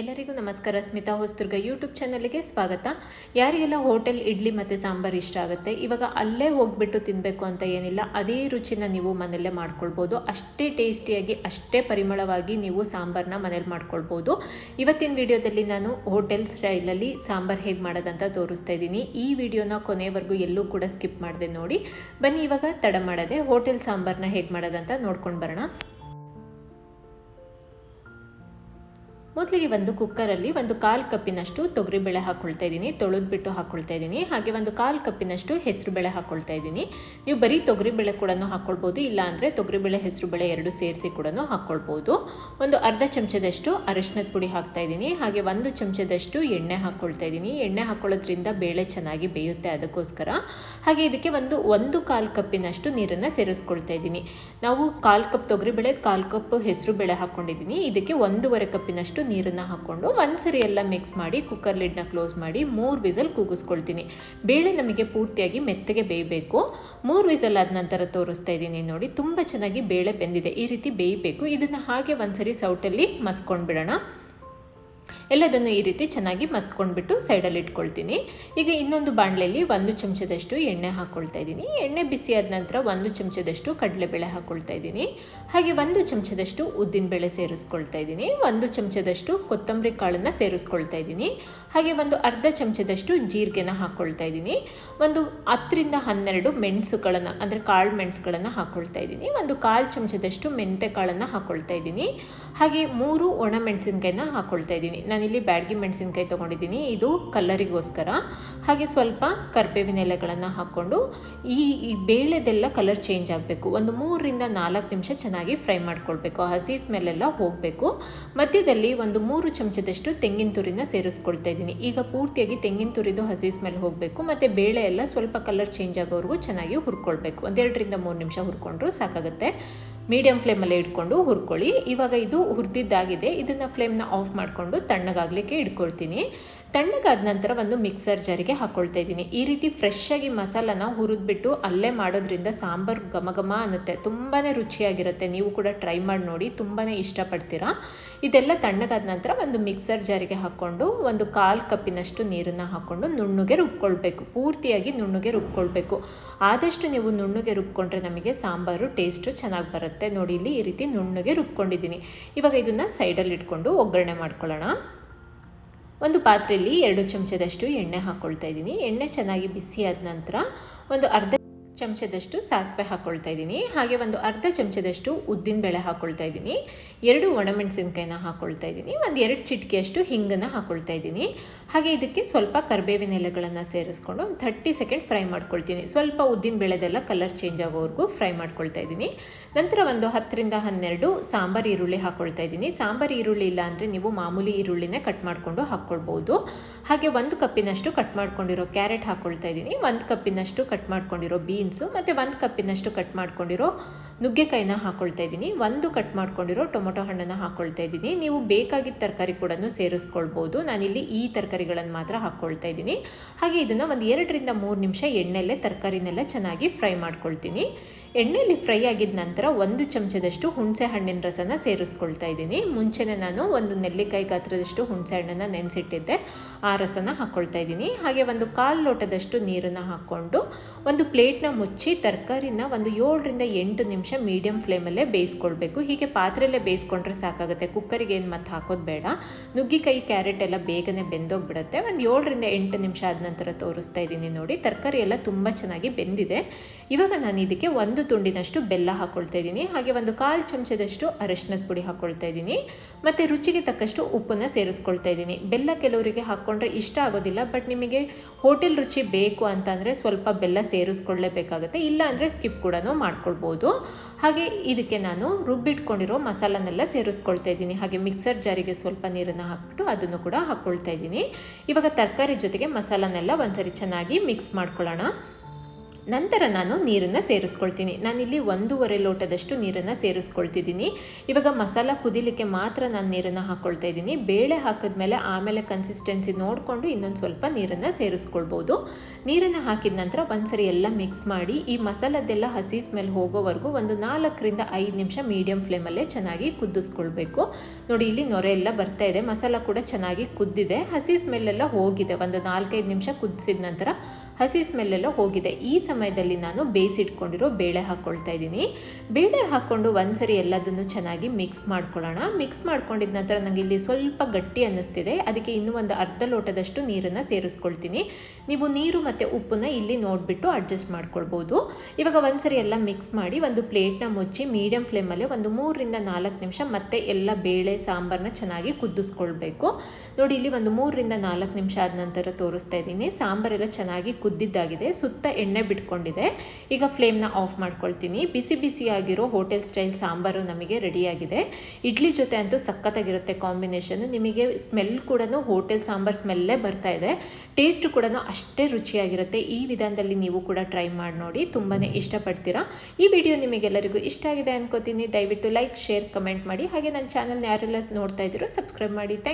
ಎಲ್ಲರಿಗೂ ನಮಸ್ಕಾರ. ಸ್ಮಿತಾ ಹೊಸ್ತುರ್ಗ ಯೂಟ್ಯೂಬ್ ಚಾನಲ್ಗೆ ಸ್ವಾಗತ. ಯಾರಿಗೆಲ್ಲ ಹೋಟೆಲ್ ಇಡ್ಲಿ ಮತ್ತು ಸಾಂಬಾರು ಇಷ್ಟ ಆಗುತ್ತೆ, ಇವಾಗ ಅಲ್ಲೇ ಹೋಗ್ಬಿಟ್ಟು ತಿನ್ನಬೇಕು ಅಂತ ಏನಿಲ್ಲ, ಅದೇ ರುಚಿನ ನೀವು ಮನೆಯಲ್ಲೇ ಮಾಡ್ಕೊಳ್ಬೋದು. ಅಷ್ಟೇ ಟೇಸ್ಟಿಯಾಗಿ, ಅಷ್ಟೇ ಪರಿಮಳವಾಗಿ ನೀವು ಸಾಂಬಾರನ್ನ ಮನೇಲಿ ಮಾಡ್ಕೊಳ್ಬೋದು. ಇವತ್ತಿನ ವಿಡಿಯೋದಲ್ಲಿ ನಾನು ಹೋಟೆಲ್ ಸ್ಟೈಲಲ್ಲಿ ಸಾಂಬಾರು ಹೇಗೆ ಮಾಡೋದಂತ ತೋರಿಸ್ತಾ ಇದ್ದೀನಿ. ಈ ವಿಡಿಯೋನ ಕೊನೆವರೆಗೂ ಎಲ್ಲೂ ಕೂಡ ಸ್ಕಿಪ್ ಮಾಡಿದೆ ನೋಡಿ. ಬನ್ನಿ ಇವಾಗ ತಡ ಮಾಡದೆ ಹೋಟೆಲ್ ಸಾಂಬಾರನ್ನ ಹೇಗೆ ಮಾಡೋದಂತ ನೋಡ್ಕೊಂಡು ಬರೋಣ. ಮೊದಲಿಗೆ ಒಂದು ಕುಕ್ಕರಲ್ಲಿ ಒಂದು ಕಾಲು ಕಪ್ಪಿನಷ್ಟು ತೊಗರಿಬೇಳೆ ಹಾಕ್ಕೊಳ್ತಾ ಇದ್ದೀನಿ. ತೊಳೆದ್ಬಿಟ್ಟು ಹಾಕ್ಕೊಳ್ತಾ ಇದ್ದೀನಿ. ಹಾಗೆ ಒಂದು ಕಾಲು ಕಪ್ಪಿನಷ್ಟು ಹೆಸರುಬೇಳೆ ಹಾಕ್ಕೊಳ್ತಾ ಇದ್ದೀನಿ. ನೀವು ಬರೀ ತೊಗರಿಬೇಳೆ ಕೂಡ ಹಾಕ್ಕೊಳ್ಬೋದು ಇಲ್ಲ ಅಂದರೆ ತೊಗರಿಬೇಳೆ ಹೆಸರುಬೇಳೆ ಎರಡು ಸೇರಿಸಿ ಕೂಡ ಹಾಕ್ಕೊಳ್ಬೋದು ಒಂದು ಅರ್ಧ ಚಮಚದಷ್ಟು ಅರಿಶಿನದ ಪುಡಿ ಹಾಕ್ತಾ ಇದ್ದೀನಿ. ಹಾಗೆ ಒಂದು ಚಮಚದಷ್ಟು ಎಣ್ಣೆ ಹಾಕ್ಕೊಳ್ತಾ ಇದ್ದೀನಿ. ಎಣ್ಣೆ ಹಾಕ್ಕೊಳ್ಳೋದ್ರಿಂದ ಬೇಳೆ ಚೆನ್ನಾಗಿ ಬೇಯುತ್ತೆ ಅದಕ್ಕೋಸ್ಕರ. ಹಾಗೆ ಇದಕ್ಕೆ ಒಂದು ಒಂದು ಕಾಲು ಕಪ್ಪಿನಷ್ಟು ನೀರನ್ನು ಸೇರಿಸ್ಕೊಳ್ತಾ ಇದ್ದೀನಿ. ನಾವು ಕಾಲು ಕಪ್ ತೊಗರಿಬೇಳೆ ಕಾಲು ಕಪ್ ಹೆಸರು ಬೇಳೆ ಹಾಕ್ಕೊಂಡಿದ್ದೀನಿ ಇದಕ್ಕೆ ಒಂದೂವರೆ ಕಪ್ಪಿನಷ್ಟು ನೀರನ್ನು ಹಾಕ್ಕೊಂಡು ಒಂದ್ಸರಿ ಎಲ್ಲ ಮಿಕ್ಸ್ ಮಾಡಿ ಕುಕ್ಕರ್ ಲಿಡ್ನ ಕ್ಲೋಸ್ ಮಾಡಿ, ಮೂರು ವಿಸಲ್ ಕೂಗಿಸ್ಕೊಳ್ತೀನಿ ಬೇಳೆ ನಮಗೆ ಪೂರ್ತಿಯಾಗಿ ಮೆತ್ತಗೆ ಬೇಯಬೇಕು. ಮೂರು ವಿಸಲ್ ಆದ ನಂತರ ತೋರಿಸ್ತಾ ಇದ್ದೀನಿ ನೋಡಿ, ತುಂಬ ಚೆನ್ನಾಗಿ ಬೇಳೆ ಬೆಂದಿದೆ. ಈ ರೀತಿ ಬೇಯಬೇಕು. ಇದನ್ನು ಹಾಗೆ ಒಂದ್ಸರಿ ಸೌಟಲ್ಲಿ ಮಸ್ಕೊಂಡ್ಬಿಡೋಣ. ಎಲ್ಲದನ್ನು ಈ ರೀತಿ ಚೆನ್ನಾಗಿ ಮಸ್ಕೊಂಡ್ಬಿಟ್ಟು ಸೈಡಲ್ಲಿ ಇಟ್ಕೊಳ್ತೀನಿ. ಈಗ ಇನ್ನೊಂದು ಬಾಣಲೆಯಲ್ಲಿ ಒಂದು ಚಮಚದಷ್ಟು ಎಣ್ಣೆ ಹಾಕ್ಕೊಳ್ತಾ ಇದ್ದೀನಿ. ಎಣ್ಣೆ ಆದ ನಂತರ ಒಂದು ಚಮಚದಷ್ಟು ಕಡಲೆಬೇಳೆ ಹಾಕ್ಕೊಳ್ತಾ ಇದ್ದೀನಿ. ಹಾಗೆ ಒಂದು ಚಮಚದಷ್ಟು ಉದ್ದಿನಬೇಳೆ ಸೇರಿಸ್ಕೊಳ್ತಾ ಇದ್ದೀನಿ. ಒಂದು ಚಮಚದಷ್ಟು ಕೊತ್ತಂಬರಿ ಕಾಳನ್ನು ಸೇರಿಸ್ಕೊಳ್ತಾ ಇದ್ದೀನಿ. ಹಾಗೆ ಒಂದು ಅರ್ಧ ಚಮಚದಷ್ಟು ಜೀರಿಗೆನ ಹಾಕ್ಕೊಳ್ತಾ ಇದ್ದೀನಿ. ಒಂದು ಹತ್ತರಿಂದ ಹನ್ನೆರಡು ಮೆಣಸುಗಳನ್ನು, ಅಂದರೆ ಕಾಳು ಮೆಣಸುಗಳನ್ನು ಹಾಕ್ಕೊಳ್ತಾ ಇದ್ದೀನಿ. ಒಂದು ಕಾಲು ಚಮಚದಷ್ಟು ಮೆಂತೆ ಕಾಳನ್ನು ಹಾಕ್ಕೊಳ್ತಾ ಇದ್ದೀನಿ. ಹಾಗೆ ಮೂರು ಒಣ ಮೆಣಸಿನ್ಕಾಯಿನ ಹಾಕ್ಕೊಳ್ತಾ ಇದ್ದೀನಿ. ನಾನಿಲ್ಲಿ ಬ್ಯಾಡ್ಗಿ ಮೆಣಸಿನ್ಕಾಯಿ ತೊಗೊಂಡಿದ್ದೀನಿ. ಇದು ಕಲ್ಲರಿಗೋಸ್ಕರ. ಹಾಗೆ ಸ್ವಲ್ಪ ಕರ್ಬೇವಿನ ಎಲೆಗಳನ್ನು ಹಾಕ್ಕೊಂಡು ಈ ಈ ಬೇಳೆದೆಲ್ಲ ಕಲರ್ ಚೇಂಜ್ ಆಗಬೇಕು. ಒಂದು ಮೂರರಿಂದ ನಾಲ್ಕು ನಿಮಿಷ ಚೆನ್ನಾಗಿ ಫ್ರೈ ಮಾಡ್ಕೊಳ್ಬೇಕು. ಹಸಿ ಸ್ಮೆಲ್ಲೆಲ್ಲ ಹೋಗಬೇಕು. ಮಧ್ಯದಲ್ಲಿ ಒಂದು ಮೂರು ಚಮಚದಷ್ಟು ತೆಂಗಿನ ತುರಿನ ಸೇರಿಸ್ಕೊಳ್ತಾ ಇದ್ದೀನಿ. ಈಗ ಪೂರ್ತಿಯಾಗಿ ತೆಂಗಿನ ತುರಿದು ಹಸಿ ಸ್ಮೆಲ್ ಹೋಗಬೇಕು. ಮತ್ತು ಬೇಳೆ ಎಲ್ಲ ಸ್ವಲ್ಪ ಕಲರ್ ಚೇಂಜ್ ಆಗೋವರೆಗೂ ಚೆನ್ನಾಗಿ ಹುರ್ಕೊಳ್ಬೇಕು. ಒಂದೆರಡರಿಂದ ಮೂರು ನಿಮಿಷ ಹುರ್ಕೊಂಡ್ರು ಸಾಕಾಗುತ್ತೆ. ಮೀಡಿಯಮ್ ಫ್ಲೇಮಲ್ಲೇ ಇಟ್ಕೊಂಡು ಹುರ್ಕೊಳ್ಳಿ. ಇವಾಗ ಇದು ಹುರಿದಿದ್ದಾಗಿದೆ. ಇದನ್ನು ಫ್ಲೇಮ್ನ ಆಫ್ ಮಾಡಿಕೊಂಡು ತಣ್ಣಗಾಗಲಿಕ್ಕೆ ಇಟ್ಕೊಳ್ತೀನಿ. ತಣ್ಣಗಾದ ನಂತರ ಒಂದು ಮಿಕ್ಸರ್ ಜಾರಿಗೆ ಹಾಕ್ಕೊಳ್ತಾ ಇದ್ದೀನಿ. ಈ ರೀತಿ ಫ್ರೆಶ್ ಆಗಿ ಮಸಾಲನ ಹುರಿದ್ಬಿಟ್ಟು ಅಲ್ಲೇ ಮಾಡೋದ್ರಿಂದ ಸಾಂಬಾರು ಘಮ ಘಮ ಅನ್ನುತ್ತೆ. ತುಂಬಾ ರುಚಿಯಾಗಿರುತ್ತೆ. ನೀವು ಕೂಡ ಟ್ರೈ ಮಾಡಿ ನೋಡಿ. ತುಂಬಾ ಇಷ್ಟಪಡ್ತೀರಾ. ಇದೆಲ್ಲ ತಣ್ಣಗಾದ ನಂತರ ಒಂದು ಮಿಕ್ಸರ್ ಜಾರಿಗೆ ಹಾಕ್ಕೊಂಡು ಒಂದು ಕಾಲು ಕಪ್ಪಿನಷ್ಟು ನೀರನ್ನು ಹಾಕ್ಕೊಂಡು ನುಣ್ಣಗೆ ರುಬ್ಕೊಳ್ಬೇಕು. ಪೂರ್ತಿಯಾಗಿ ನುಣ್ಣಗೆ ರುಬ್ಕೊಳ್ಬೇಕು. ಆದಷ್ಟು ನೀವು ನುಣ್ಣಗೆ ರುಬ್ಕೊಂಡ್ರೆ ನಮಗೆ ಸಾಂಬಾರು, ಟೇಸ್ಟು ಚೆನ್ನಾಗಿ ಬರುತ್ತೆ. ನೋಡಿ, ಇಲ್ಲಿ ಈ ರೀತಿ ನುಣ್ಣಗೆ ರುಬ್ಕೊಂಡಿದ್ದೀನಿ. ಇವಾಗ ಇದನ್ನು ಸೈಡಲ್ಲಿ ಇಟ್ಕೊಂಡು ಒಗ್ಗರಣೆ ಮಾಡ್ಕೊಳ್ಳೋಣ. ಒಂದು ಪಾತ್ರೆಯಲ್ಲಿ ಎರಡು ಚಮಚದಷ್ಟು ಎಣ್ಣೆ ಹಾಕ್ಕೊಳ್ತಾ ಇದ್ದೀನಿ. ಎಣ್ಣೆ ಚೆನ್ನಾಗಿ ಬಿಸಿ ಆದ ನಂತರ ಒಂದು ಅರ್ಧ ಚಮಚದಷ್ಟು ಸಾಸಿವೆ ಹಾಕ್ಕೊಳ್ತಾ ಇದ್ದೀನಿ. ಹಾಗೆ ಒಂದು ಅರ್ಧ ಚಮಚದಷ್ಟು ಉದ್ದಿನ ಬೇಳೆ ಹಾಕ್ಕೊಳ್ತಾ ಇದ್ದೀನಿ. ಎರಡು ಒಣಮೆಣಸಿನ್ಕಾಯಿನ ಹಾಕ್ಕೊಳ್ತಾ ಇದ್ದೀನಿ. ಒಂದು ಎರಡು ಚಿಟಿಕೆಯಷ್ಟು ಹಿಂಗನ್ನು ಹಾಕ್ಕೊಳ್ತಾ ಇದ್ದೀನಿ. ಹಾಗೆ ಇದಕ್ಕೆ ಸ್ವಲ್ಪ ಕರಿಬೇವಿನ ಎಲೆಗಳನ್ನು ಸೇರಿಸ್ಕೊಂಡು ಒಂದು ಥರ್ಟಿ ಸೆಕೆಂಡ್ ಫ್ರೈ ಮಾಡ್ಕೊಳ್ತೀನಿ. ಸ್ವಲ್ಪ ಉದ್ದಿನ ಬೇಳೆದೆಲ್ಲ ಕಲರ್ ಚೇಂಜ್ ಆಗೋವರೆಗೂ ಫ್ರೈ ಮಾಡ್ಕೊಳ್ತಾ ಇದ್ದೀನಿ. ನಂತರ ಒಂದು ಹತ್ತರಿಂದ ಹನ್ನೆರಡು ಸಾಂಬಾರು ಈರುಳ್ಳಿ ಹಾಕ್ಕೊಳ್ತಾ ಇದ್ದೀನಿ. ಸಾಂಬಾರು ಈರುಳ್ಳಿ ಇಲ್ಲ ಅಂದರೆ ನೀವು ಮಾಮೂಲಿ ಈರುಳ್ಳಿನೇ ಕಟ್ ಮಾಡಿಕೊಂಡು ಹಾಕ್ಕೊಳ್ಬೋದು ಹಾಗೆ ಒಂದು ಕಪ್ಪಿನಷ್ಟು ಕಟ್ ಮಾಡ್ಕೊಂಡಿರೋ ಕ್ಯಾರೆಟ್ ಹಾಕ್ಕೊಳ್ತಾ ಇದ್ದೀನಿ. ಒಂದು ಕಪ್ಪಿನಷ್ಟು ಕಟ್ ಮಾಡ್ಕೊಂಡಿರೋ ಬೀನ್ಸು ಮತ್ತು ಒಂದು ಕಪ್ಪಿನಷ್ಟು ಕಟ್ ಮಾಡ್ಕೊಂಡಿರೋ ನುಗ್ಗೆಕಾಯಿನ ಹಾಕ್ಕೊಳ್ತಾ ಇದ್ದೀನಿ. ಒಂದು ಕಟ್ ಮಾಡ್ಕೊಂಡಿರೋ ಟೊಮೊಟೊ ಹಣ್ಣನ್ನು ಹಾಕ್ಕೊಳ್ತಾ ಇದ್ದೀನಿ. ನೀವು ಬೇಕಾಗಿದ್ದ ತರಕಾರಿ ಕೂಡ ಸೇರಿಸ್ಕೊಳ್ಬೋದು. ನಾನಿಲ್ಲಿ ಈ ತರಕಾರಿಗಳನ್ನು ಮಾತ್ರ ಹಾಕ್ಕೊಳ್ತಾ ಇದ್ದೀನಿ. ಹಾಗೆ ಇದನ್ನು ಒಂದು ಎರಡರಿಂದ ಮೂರು ನಿಮಿಷ ಎಣ್ಣೆಲ್ಲೇ ತರಕಾರಿನೆಲ್ಲ ಚೆನ್ನಾಗಿ ಫ್ರೈ ಮಾಡ್ಕೊಳ್ತೀನಿ. ಎಣ್ಣೆಯಲ್ಲಿ ಫ್ರೈ ಆಗಿದ ನಂತರ ಒಂದು ಚಮಚದಷ್ಟು ಹುಣಸೆ ಹಣ್ಣಿನ ರಸನ ಸೇರಿಸ್ಕೊಳ್ತಾ ಇದ್ದೀನಿ. ಮುಂಚೆನೇ ನಾನು ಒಂದು ನೆಲ್ಲಿಕಾಯಿ ಗಾತ್ರದಷ್ಟು ಹುಣಸೆ ಹಣ್ಣನ್ನು ನೆನೆಸಿಟ್ಟಿದ್ದೆ. ಆ ರಸನ ಹಾಕ್ಕೊಳ್ತಾ ಇದ್ದೀನಿ. ಹಾಗೆ ಒಂದು ಕಾಲು ಲೋಟದಷ್ಟು ನೀರನ್ನು ಹಾಕ್ಕೊಂಡು ಒಂದು ಪ್ಲೇಟ್ನ ಮುಚ್ಚಿ ತರಕಾರಿನ ಒಂದು ಏಳರಿಂದ ಎಂಟು ನಿಮಿಷ ಮೀಡಿಯಂ ಫ್ಲೇಮಲ್ಲೇ ಬೇಯಿಸ್ಕೊಳ್ಬೇಕು. ಹೀಗೆ ಪಾತ್ರೆಯಲ್ಲೇ ಬೇಯಿಸ್ಕೊಂಡ್ರೆ ಸಾಕಾಗುತ್ತೆ. ಕುಕ್ಕರಿಗೆ ಏನು ಮತ್ತೆ ಹಾಕೋದು ಬೇಡ. ನುಗ್ಗಿಕಾಯಿ, ಕ್ಯಾರೆಟ್ ಎಲ್ಲ ಬೇಗನೆ ಬೆಂದೋಗ್ಬಿಡುತ್ತೆ. ಒಂದು ಏಳರಿಂದ ಎಂಟು ನಿಮಿಷ ಆದ ನಂತರ ತೋರಿಸ್ತಾ ಇದ್ದೀನಿ ನೋಡಿ. ತರಕಾರಿ ಎಲ್ಲ ತುಂಬ ಚೆನ್ನಾಗಿ ಬೆಂದಿದೆ. ಇವಾಗ ನಾನು ಇದಕ್ಕೆ ಒಂದು ತುಂಡಿನಷ್ಟು ಬೆಲ್ಲ ಹಾಕ್ಕೊಳ್ತಾ ಇದ್ದೀನಿ. ಹಾಗೆ ಒಂದು ಕಾಲು ಚಮಚದಷ್ಟು ಅರಶಿನದ ಪುಡಿ ಹಾಕ್ಕೊಳ್ತಾ ಇದ್ದೀನಿ. ಮತ್ತು ರುಚಿಗೆ ತಕ್ಕಷ್ಟು ಉಪ್ಪನ್ನು ಸೇರಿಸ್ಕೊಳ್ತಾ ಇದ್ದೀನಿ. ಬೆಲ್ಲ ಕೆಲವರಿಗೆ ಹಾಕ್ಕೊಂಡ್ರೆ ಇಷ್ಟ ಆಗೋದಿಲ್ಲ, ಬಟ್ ನಿಮಗೆ ಹೋಟೆಲ್ ರುಚಿ ಬೇಕು ಅಂತಂದರೆ ಸ್ವಲ್ಪ ಬೆಲ್ಲ ಸೇರಿಸ್ಕೊಳ್ಳೇಬೇಕಾಗುತ್ತೆ. ಇಲ್ಲ ಅಂದರೆ ಸ್ಕಿಪ್ ಕೂಡ ಮಾಡ್ಕೊಳ್ಬೋದು. ಹಾಗೆ ಇದಕ್ಕೆ ನಾನು ರುಬ್ಬಿಟ್ಕೊಂಡಿರೋ ಮಸಾಲನೆಲ್ಲ ಸೇರಿಸ್ಕೊಳ್ತಾ ಇದ್ದೀನಿ. ಹಾಗೆ ಮಿಕ್ಸರ್ ಜಾರಿಗೆ ಸ್ವಲ್ಪ ನೀರನ್ನು ಹಾಕ್ಬಿಟ್ಟು ಅದನ್ನು ಕೂಡ ಹಾಕ್ಕೊಳ್ತಾ ಇದ್ದೀನಿ. ಇವಾಗ ತರಕಾರಿ ಜೊತೆಗೆ ಮಸಾಲನೆಲ್ಲ ಒಂದ್ಸರಿ ಚೆನ್ನಾಗಿ ಮಿಕ್ಸ್ ಮಾಡ್ಕೊಳ್ಳೋಣ. ನಂತರ ನಾನು ನೀರನ್ನು ಸೇರಿಸ್ಕೊಳ್ತೀನಿ. ನಾನಿಲ್ಲಿ ಒಂದೂವರೆ ಲೋಟದಷ್ಟು ನೀರನ್ನು ಸೇರಿಸ್ಕೊಳ್ತಿದ್ದೀನಿ. ಇವಾಗ ಮಸಾಲ ಕುದಿಲಿಕ್ಕೆ ಮಾತ್ರ ನಾನು ನೀರನ್ನು ಹಾಕ್ಕೊಳ್ತಾ ಇದ್ದೀನಿ. ಬೇಳೆ ಹಾಕಿದ್ಮೇಲೆ ಆಮೇಲೆ ಕನ್ಸಿಸ್ಟೆನ್ಸಿ ನೋಡಿಕೊಂಡು ಇನ್ನೊಂದು ಸ್ವಲ್ಪ ನೀರನ್ನು ಸೇರಿಸ್ಕೊಳ್ಬೋದು. ನೀರನ್ನು ಹಾಕಿದ ನಂತರ ಒಂದ್ಸರಿ ಎಲ್ಲ ಮಿಕ್ಸ್ ಮಾಡಿ, ಈ ಮಸಾಲದ್ದೆಲ್ಲ ಹಸಿ ಸ್ಮೆಲ್ ಹೋಗೋವರೆಗೂ ಒಂದು ನಾಲ್ಕರಿಂದ ಐದು ನಿಮಿಷ ಮೀಡಿಯಂ ಫ್ಲೇಮಲ್ಲೇ ಚೆನ್ನಾಗಿ ಕುದಿಸ್ಕೊಳ್ಬೇಕು. ನೋಡಿ, ಇಲ್ಲಿ ನೊರೆ ಎಲ್ಲ ಬರ್ತಾ ಇದೆ. ಮಸಾಲ ಕೂಡ ಚೆನ್ನಾಗಿ ಕುದ್ದಿದೆ. ಹಸಿ ಸ್ಮೆಲ್ಲೆಲ್ಲ ಹೋಗಿದೆ. ಒಂದು ನಾಲ್ಕೈದು ನಿಮಿಷ ಕುದಿಸಿದ ನಂತರ ಹಸಿ ಸ್ಮೆಲ್ಲೆಲ್ಲ ಹೋಗಿದೆ. ಈ ಸಮಯದಲ್ಲಿ ನಾನು ಬೇಯಿಸಿಟ್ಕೊಂಡಿರೋ ಬೇಳೆ ಹಾಕ್ಕೊಳ್ತಾ ಇದ್ದೀನಿ. ಬೇಳೆ ಹಾಕ್ಕೊಂಡು ಒಂದ್ಸರಿ ಎಲ್ಲದನ್ನು ಚೆನ್ನಾಗಿ ಮಿಕ್ಸ್ ಮಾಡ್ಕೊಳ್ಳೋಣ. ಮಿಕ್ಸ್ ಮಾಡ್ಕೊಂಡಿದ ನಂತರ ನನಗೆ ಇಲ್ಲಿ ಸ್ವಲ್ಪ ಗಟ್ಟಿ ಅನ್ನಿಸ್ತಿದೆ. ಅದಕ್ಕೆ ಇನ್ನೂ ಒಂದು ಅರ್ಧ ಲೋಟದಷ್ಟು ನೀರನ್ನು ಸೇರಿಸ್ಕೊಳ್ತೀನಿ. ನೀವು ನೀರು ಮತ್ತು ಉಪ್ಪನ್ನ ಇಲ್ಲಿ ನೋಡಿಬಿಟ್ಟು ಅಡ್ಜಸ್ಟ್ ಮಾಡ್ಕೊಳ್ಬೋದು. ಇವಾಗ ಒಂದ್ಸರಿ ಎಲ್ಲ ಮಿಕ್ಸ್ ಮಾಡಿ ಒಂದು ಪ್ಲೇಟ್ನ ಮುಚ್ಚಿ ಮೀಡಿಯಂ ಫ್ಲೇಮಲ್ಲಿ ಒಂದು ಮೂರರಿಂದ ನಾಲ್ಕು ನಿಮಿಷ ಮತ್ತೆ ಎಲ್ಲ ಬೇಳೆ ಸಾಂಬಾರನ್ನ ಚೆನ್ನಾಗಿ ಕುದಿಸ್ಕೊಳ್ಬೇಕು. ನೋಡಿ, ಇಲ್ಲಿ ಒಂದು ಮೂರರಿಂದ ನಾಲ್ಕು ನಿಮಿಷ ಆದ ನಂತರ ತೋರಿಸ್ತಾ ಇದ್ದೀನಿ. ಸಾಂಬಾರೆಲ್ಲ ಚೆನ್ನಾಗಿ ಕುದ್ದಿದ್ದಾಗಿದೆ. ಸುತ್ತ ಎಣ್ಣೆ ಬಿಟ್ಕೊಂಡಿದೆ ಈಗ ಫ್ಲೇಮ್ನ ಆಫ್ ಮಾಡ್ಕೊಳ್ತೀನಿ. ಬಿಸಿ ಬಿಸಿಯಾಗಿರೋ ಹೋಟೆಲ್ ಸ್ಟೈಲ್ ಸಾಂಬಾರು ನಮಗೆ ರೆಡಿಯಾಗಿದೆ. ಇಡ್ಲಿ ಜೊತೆ ಅಂತೂ ಸಖತ್ತಾಗಿರುತ್ತೆ ಕಾಂಬಿನೇಷನ್ ನಿಮಗೆ ಸ್ಮೆಲ್ ಕೂಡ ಹೋಟೆಲ್ ಸಾಂಬಾರ್ ಸ್ಮೆಲ್ಲೇ ಬರ್ತಾ ಇದೆ. ಟೇಸ್ಟ್ ಕೂಡ ಅಷ್ಟೇ ರುಚಿಯಾಗಿರುತ್ತೆ. ಈ ವಿಧಾನದಲ್ಲಿ ನೀವು ಕೂಡ ಟ್ರೈ ಮಾಡಿ ನೋಡಿ. ತುಂಬಾ ಇಷ್ಟಪಡ್ತೀರಾ? ಈ ವಿಡಿಯೋ ನಿಮಗೆಲ್ಲರಿಗೂ ಇಷ್ಟ ಆಗಿದೆ ಅನ್ಕೋತೀನಿ. ದಯವಿಟ್ಟು ಲೈಕ್ ಶೇರ್ ಕಮೆಂಟ್ ಮಾಡಿ. ಹಾಗೆ ನನ್ನ ಚಾನಲ್ನ ಯಾರೆಲ್ಲ ನೋಡ್ತಾ ಇದ್ದೀರೋ ಸಬ್ಸ್ಕ್ರೈಬ್ ಮಾಡಿ. ಥ್ಯಾಂಕ್